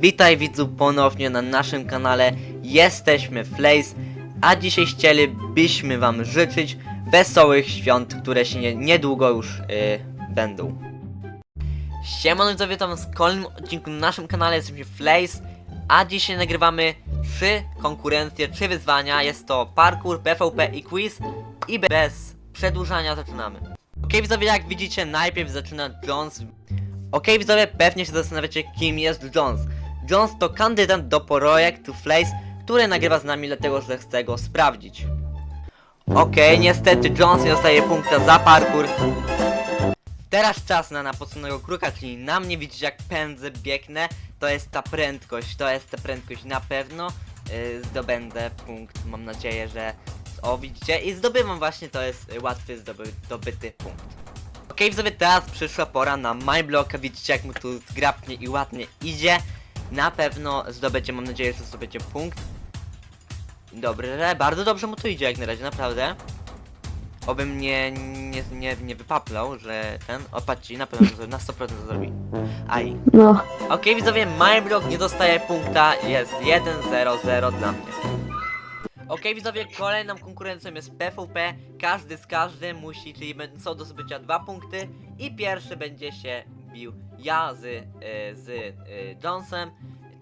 Witaj widzu ponownie na naszym kanale. Jesteśmy Flays, a dzisiaj chcielibyśmy wam życzyć wesołych świąt, które się nie, niedługo już y, będą. Siemano widzowie, tam w kolejnym odcinku na naszym kanale jesteśmy Flays, a dzisiaj nagrywamy trzy konkurencje, trzy wyzwania. Jest to parkour, PvP i quiz i bez przedłużania zaczynamy. Ok widzowie, jak widzicie najpierw zaczyna Jones Okej widzowie, pewnie się zastanawiacie kim jest Jones. Jones to kandydat do projektu Flays, który nagrywa z nami dlatego, że chce go sprawdzić. Okej, niestety Jones nie dostaje punkta za parkour. Teraz czas na napoczonego kruka, czyli na mnie widzicie jak pędzę, biegnę. To jest ta prędkość, to jest ta prędkość na pewno. Yy, zdobędę punkt, mam nadzieję, że... O, widzicie? I zdobywam właśnie, to jest łatwy zdoby, zdobyty punkt. Okej, widzowie, teraz przyszła pora na MyBlocka. Widzicie, jak mu tu zgrabnie i ładnie idzie. Na pewno zdobędzie, mam nadzieję, że zdobędzie punkt. Dobrze, bardzo dobrze mu to idzie jak na razie, naprawdę. Obym nie, nie, nie, nie wypaplał, że ten... O, patrzcie, na pewno to na 100% to zrobi. Aj. No, Okej, widzowie, MyBlock nie dostaje punkta, jest 1-0-0 dla mnie. Okej, widzowie, kolejną konkurencją jest PvP. Każdy z każdym musi, czyli będą- są do zdobycia dwa punkty i pierwszy będzie się bił ja z, y, z y, Jonesem.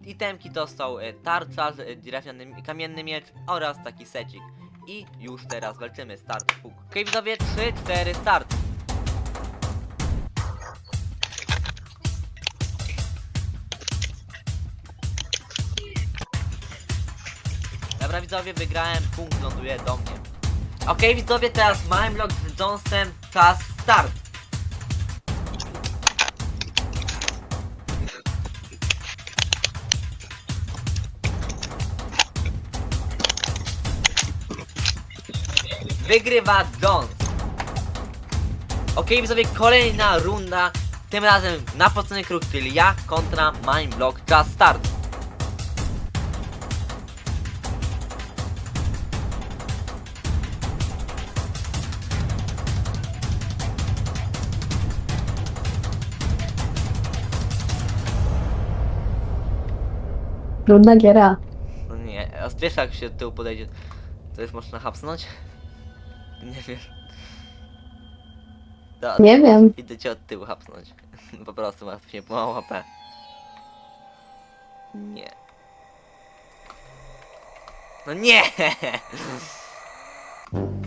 Itemki to są y, tarcza, y, drewniany kamienny miecz oraz taki secik. I już teraz walczymy, start, puk. Okej, widzowie, 3-4, start. Dobra widzowie, wygrałem, punkt ląduje do mnie. Okej widzowie, teraz Mindblock z Jonesem, czas start. Wygrywa Jones. Okej widzowie, kolejna runda. Tym razem na pocony kruk, czyli ja kontra Mindblock, czas start. trudna giera. No nie, a jak się od tyłu podejdzie, to już można hapsnąć? Nie wiesz. Da, Nie wiem. Idę cię od tyłu hapsnąć. Po prostu masz się mało HP. Nie. No nie!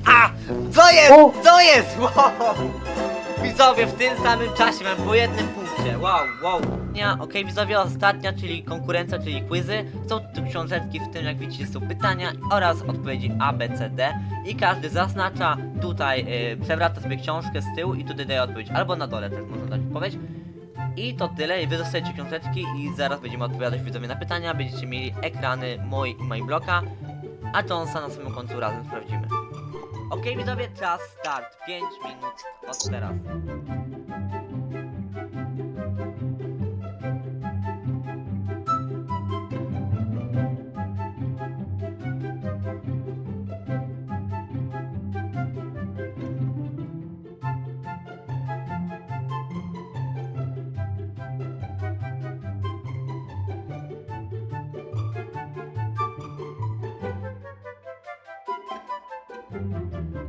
A! Co jest? Co jest? Wow! Widzowie, w tym samym czasie mam po jednym punkcie. Wow, wow. Okej, widzowie, ostatnia, czyli konkurencja, czyli quizy. Są tu książeczki, w tym jak widzicie są pytania oraz odpowiedzi A, B, C, D. I każdy zaznacza tutaj, yy, przewraca sobie książkę z tyłu i tutaj daje odpowiedź. Albo na dole też można dać odpowiedź. I to tyle, wy dostajecie książeczki i zaraz będziemy odpowiadać widzowie na pytania. Będziecie mieli ekrany mój i MyBlocka, a Jonesa na samym końcu razem sprawdzimy. Okej widzowie, czas start. 5 minut od teraz. Música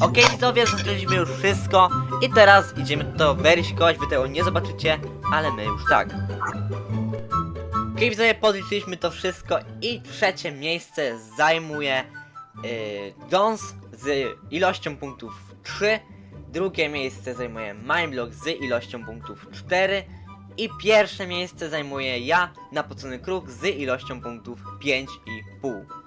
Okej widzowie, zaczęliśmy już wszystko i teraz idziemy to weryfikować, wy tego nie zobaczycie, ale my już tak. Okej widzowie, podliczyliśmy to wszystko i trzecie miejsce zajmuje yy, Jones z ilością punktów 3, drugie miejsce zajmuje Mindblock z ilością punktów 4 I pierwsze miejsce zajmuję ja, napocony kruk z ilością punktów 5,5.